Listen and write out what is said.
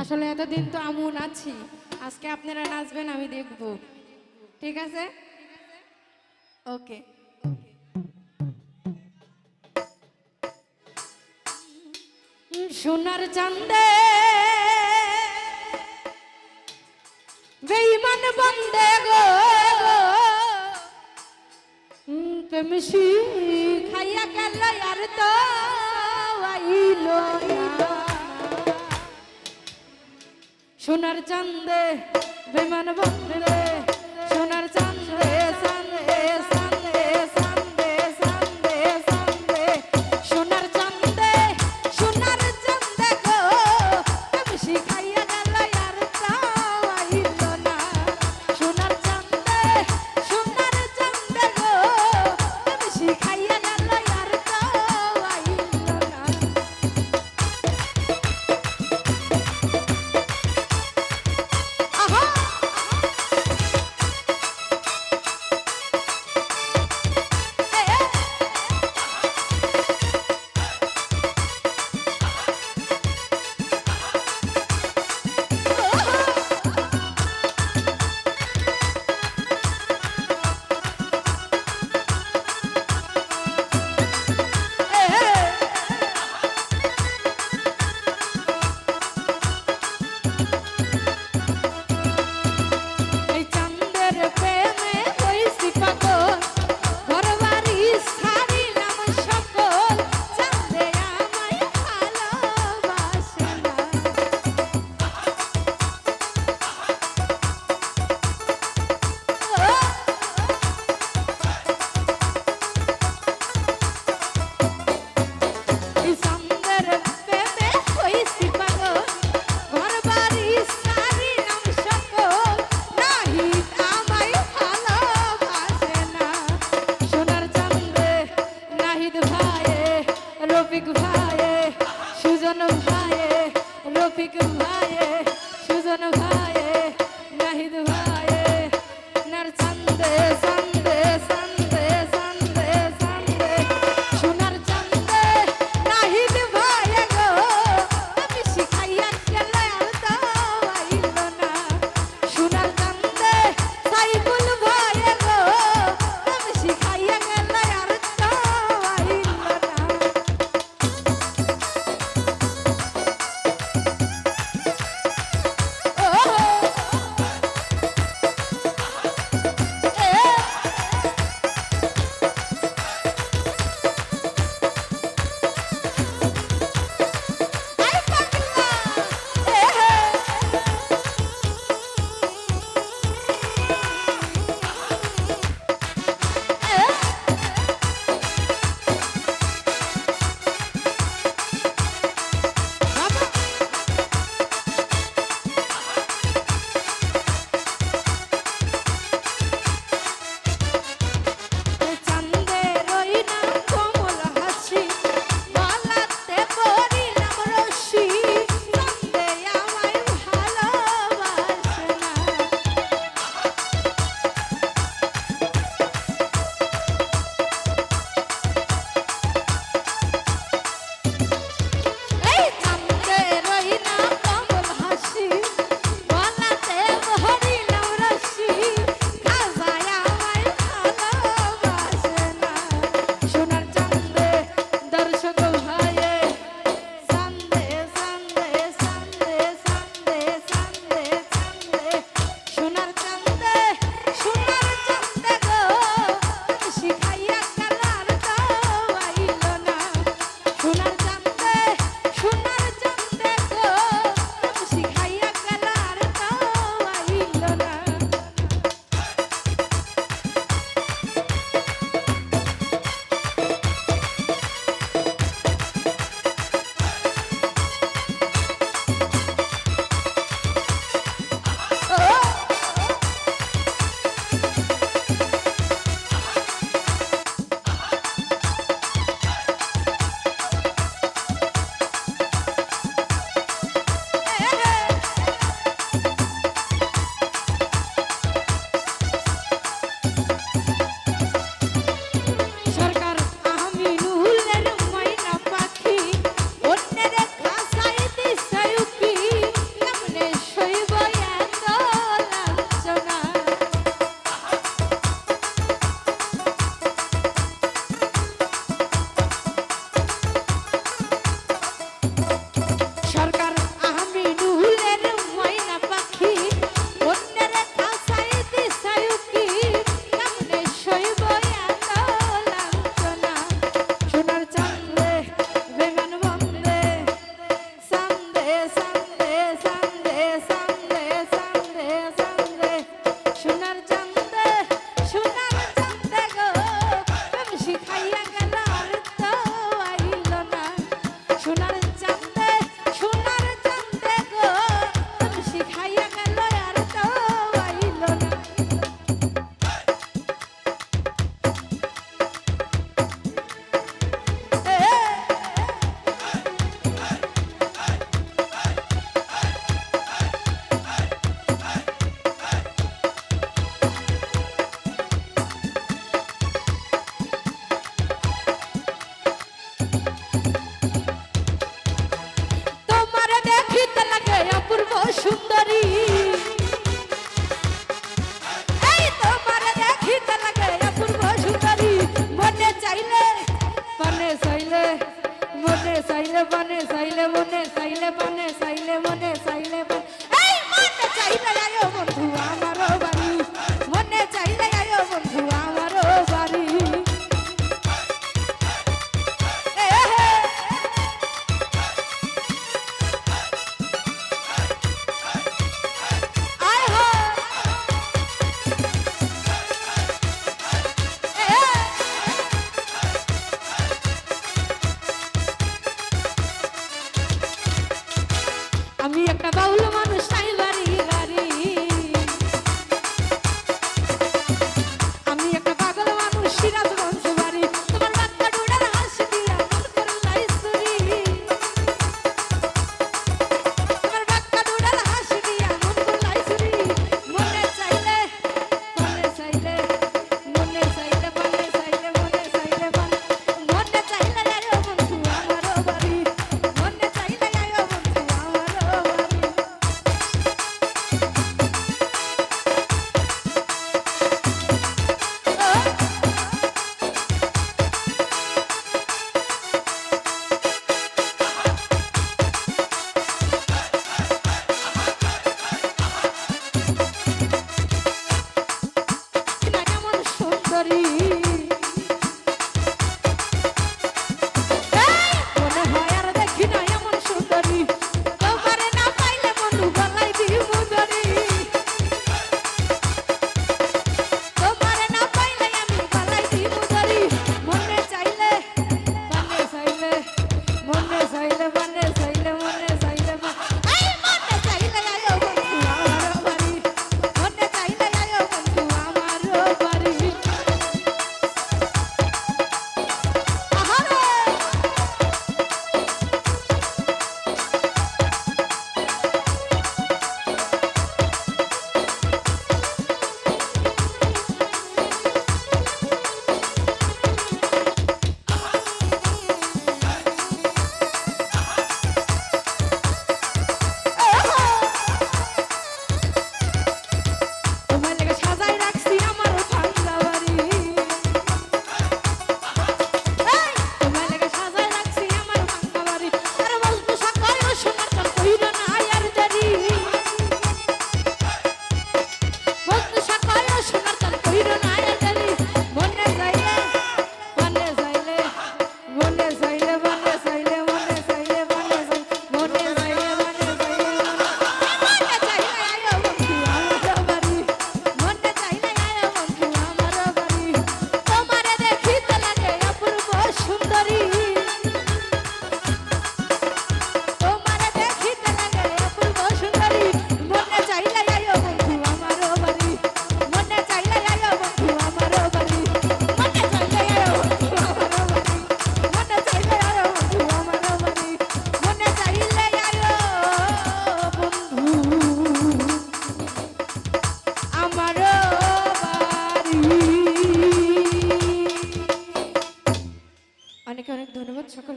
আসলে এতদিন তো আমুন আছি আজকে আপনারা নাচবেন, আমি দেখব। ঠিক আছে? ওকে। সোনার চান্দে বেইমান বন্দে গো। প্রেমসি খাইয়া গেল আর তো। সোনার চান্দে বেমান বন্দে সোনার চান্দে পানে চাইলে মনে চাইলে এই মনে চাইলে